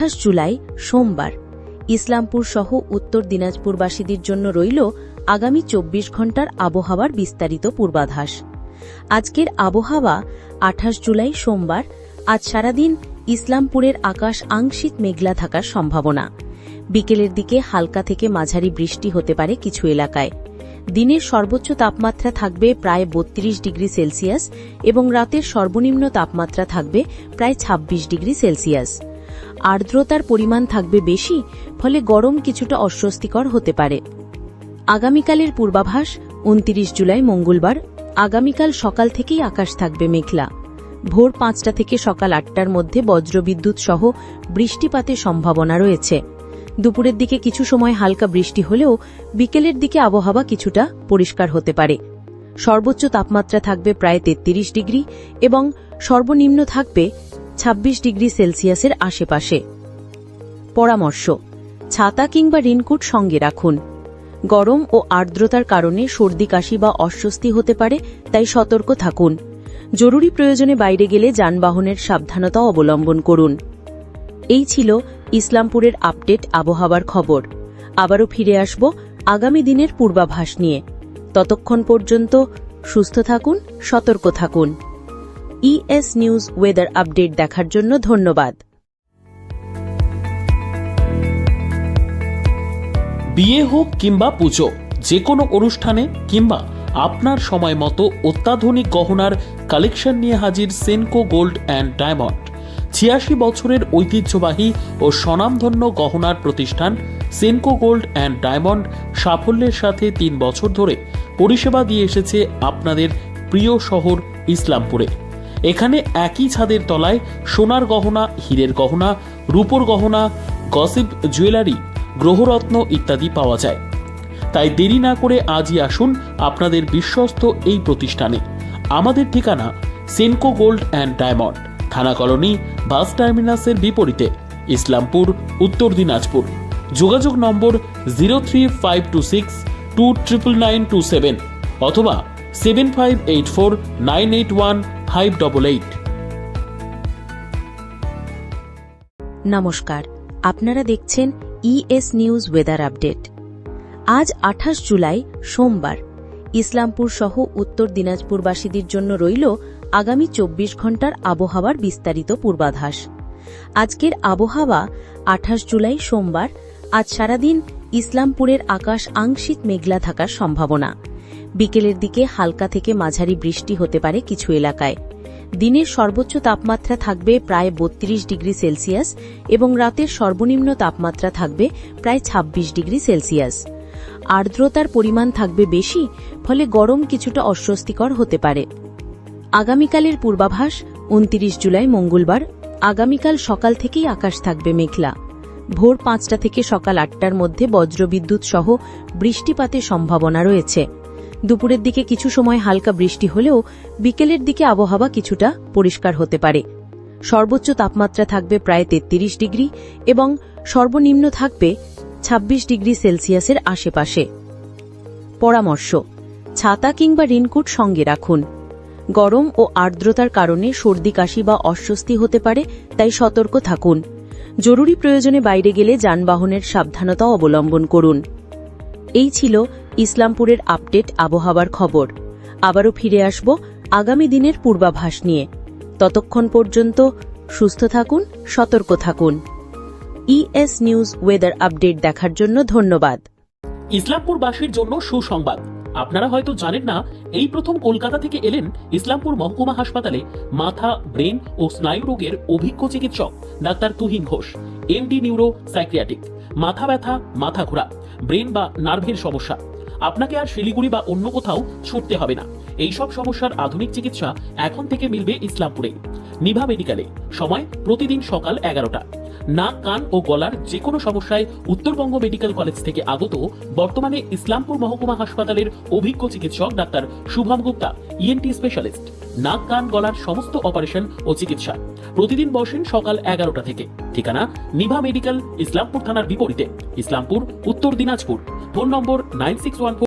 আঠাশ জুলাই, সোমবার। ইসলামপুর সহ উত্তর দিনাজপুরবাসীদের জন্য রইল আগামী চব্বিশ ঘণ্টার আবহাওয়ার বিস্তারিত পূর্বাভাস। আজকের আবহাওয়া, আঠাশ জুলাই, সোমবার। আজ সারাদিন ইসলামপুরের আকাশ আংশিক মেঘলা থাকার সম্ভাবনা। বিকেলের দিকে হালকা থেকে মাঝারি বৃষ্টি হতে পারে কিছু এলাকায়। দিনের সর্বোচ্চ তাপমাত্রা থাকবে প্রায় বত্রিশ ডিগ্রি সেলসিয়াস এবং রাতের সর্বনিম্ন তাপমাত্রা থাকবে প্রায় ২৬ ডিগ্রি সেলসিয়াস। আর্দ্রতার পরিমাণ থাকবে বেশি, ফলে গরম কিছুটা অস্বস্তিকর হতে পারে। আগামীকালের পূর্বাভাস, উনত্রিশ জুলাই মঙ্গলবার। আগামীকাল সকাল থেকেই আকাশ থাকবে মেঘলা। ভোর পাঁচটা থেকে সকাল আটটার মধ্যে বজ্রবিদ্যুৎ সহ বৃষ্টিপাতের সম্ভাবনা রয়েছে। দুপুরের দিকে কিছু সময় হালকা বৃষ্টি হলেও বিকেলের দিকে আবহাওয়া কিছুটা পরিষ্কার হতে পারে। সর্বোচ্চ তাপমাত্রা থাকবে প্রায় ৩৩ ডিগ্রি এবং সর্বনিম্ন থাকবে ২৬ ডিগ্রি সেলসিয়াসের আশেপাশে। পরামর্শ, ছাতা কিংবা রিনকুট সঙ্গে রাখুন। গরম ও আর্দ্রতার কারণে সর্দি, কাশি বা অস্বস্তি হতে পারে, তাই সতর্ক থাকুন। জরুরি প্রয়োজনে বাইরে গেলে যানবাহনের সাবধানতা অবলম্বন করুন। এই ছিল ইসলামপুরের আপডেট আবহাওয়ার খবর। আবারও ফিরে আসব আগামী দিনের পূর্বাভাস নিয়ে। ততক্ষণ পর্যন্ত সুস্থ থাকুন, সতর্ক থাকুন। ইএস নিউজ ওয়েদার আপডেট দেখার জন্য ধন্যবাদ। বিয়ে হোক কিংবা পুজো যে কোনো অনুষ্ঠানে কিংবা আপনার সময় মতো অত্যাধুনিক গহনার কালেকশন নিয়ে হাজির সেনকো গোল্ড অ্যান্ড ডায়মন্ড ছিয়াশি বছরের ঐতিহ্যবাহী ও স্বনামধন্য গহনার প্রতিষ্ঠান সেনকো গোল্ড অ্যান্ড ডায়মন্ড সাফল্যের সাথে তিন বছর ধরে পরিষেবা দিয়ে এসেছে আপনাদের প্রিয় শহর ইসলামপুরে। এখানে একই ছাদের তলায় সোনার গহনা, হীরের গহনা, রূপোর গহনা, গসিপ, জুয়েলারি, গ্রহরত্ন ইত্যাদি পাওয়া যায়। তাই দেরি না করে আজই আসুন আপনাদের বিশ্বস্ত এই প্রতিষ্ঠানে। আমাদের ঠিকানা সেনকো গোল্ড অ্যান্ড ডায়মন্ড থানা কলোনি, বাস টার্মিনাসের বিপরীতে, ইসলামপুর, উত্তর দিনাজপুর। যোগাযোগ number zero three five two six two triple nine two seven অথবা seven five eight four nine eight one five double eight নমস্কার, আপনারা দেখছেন ইএস নিউজ ওয়েদার আপডেট আজ আঠাশ জুলাই, সোমবার। ইসলামপুর সহ উত্তর দিনাজপুরবাসীদের জন্য রইল আগামী চব্বিশ ঘণ্টার আবহাওয়ার বিস্তারিত পূর্বাভাস। আজকের আবহাওয়া আঠাশ জুলাই, সোমবার। আজ সারাদিন ইসলামপুরের আকাশ আংশিক মেঘলা থাকার সম্ভাবনা। বিকেলের দিকে হালকা থেকে মাঝারি বৃষ্টি হতে পারে কিছু এলাকায়। দিনের সর্বোচ্চ তাপমাত্রা থাকবে প্রায় বত্রিশ ডিগ্রি সেলসিয়াস এবং রাতের সর্বনিম্ন তাপমাত্রা থাকবে প্রায় ২৬ ডিগ্রি সেলসিয়াস। আর্দ্রতার পরিমাণ থাকবে বেশি, ফলে গরম কিছুটা অস্বস্তিকর হতে পারে। আগামীকালের পূর্বাভাস, উনত্রিশ জুলাই মঙ্গলবার, আগামীকাল সকাল থেকেই আকাশ থাকবে মেঘলা। ভোর পাঁচটা থেকে সকাল আটটার মধ্যে বজ্রবিদ্যুৎ সহ বৃষ্টিপাতের সম্ভাবনা রয়েছে। দুপুরের দিকে কিছু সময় হালকা বৃষ্টি হলেও বিকেলের দিকে আবহাওয়া কিছুটা পরিষ্কার হতে পারে। সর্বোচ্চ তাপমাত্রা থাকবে প্রায় ৩৩ ডিগ্রি এবং সর্বনিম্ন থাকবে ২৬ ডিগ্রি সেলসিয়াসের আশেপাশে। পরামর্শ, ছাতা কিংবা রিনকুট সঙ্গে রাখুন। গরম ও আর্দ্রতার কারণে সর্দি, কাশি বা অস্বস্তি হতে পারে, তাই সতর্ক থাকুন। জরুরি প্রয়োজনে বাইরে গেলে যানবাহনের সাবধানতা অবলম্বন করুন। এই ছিল ইসলামপুরের আপডেট আবহাওয়ার খবর। আবারও ফিরে আসব আগামী দিনের পূর্বাভাস নিয়ে। ততক্ষণ পর্যন্ত সুস্থ থাকুন, সতর্ক থাকুন। ইএস নিউজ ওয়েদার আপডেট দেখার জন্য ধন্যবাদ। ইসলামপুরবাসীর জন্য সুসংবাদ। আপনারা হয়তো জানেন না, এই প্রথম কলকাতা থেকে এলেন ইসলামপুর মহকুমা হাসপাতালে মাথা, ব্রেন ও স্নায়ু রোগের অভিজ্ঞ চিকিৎসক doctor Tuhin Ghosh MD neuro psychiatric মাথা ব্যথা, মাথা ঘোরা, ব্রেন বা নার্ভের সমস্যা। আপনাকে আর শিলিগুড়ি বা অন্য কোথাও ছুটতে হবে না। এই সব সমস্যার আধুনিক চিকিৎসা এখন থেকে মিলবে ইসলামপুরে। নিভা মেডিকেলে। সময় প্রতিদিন সকাল এগারোটা। নাক, কান ও গলার যে কোনো সমস্যায় উত্তরবঙ্গ মেডিকেল কলেজ থেকে আগত বর্তমানে ইসলামপুর মহকুমা হাসপাতালের অভিজ্ঞ চিকিৎসক doctor Shubham Gupta ENT specialist নাক, কান, গলার সমস্ত অপারেশন ও চিকিৎসা। প্রতিদিন বসেন সকাল এগারোটা থেকে। ঠিকানা নিভা মেডিকেল, ইসলামপুর থানার বিপরীতে। Islampur, Uttar Dinajpur. Phone number nine six one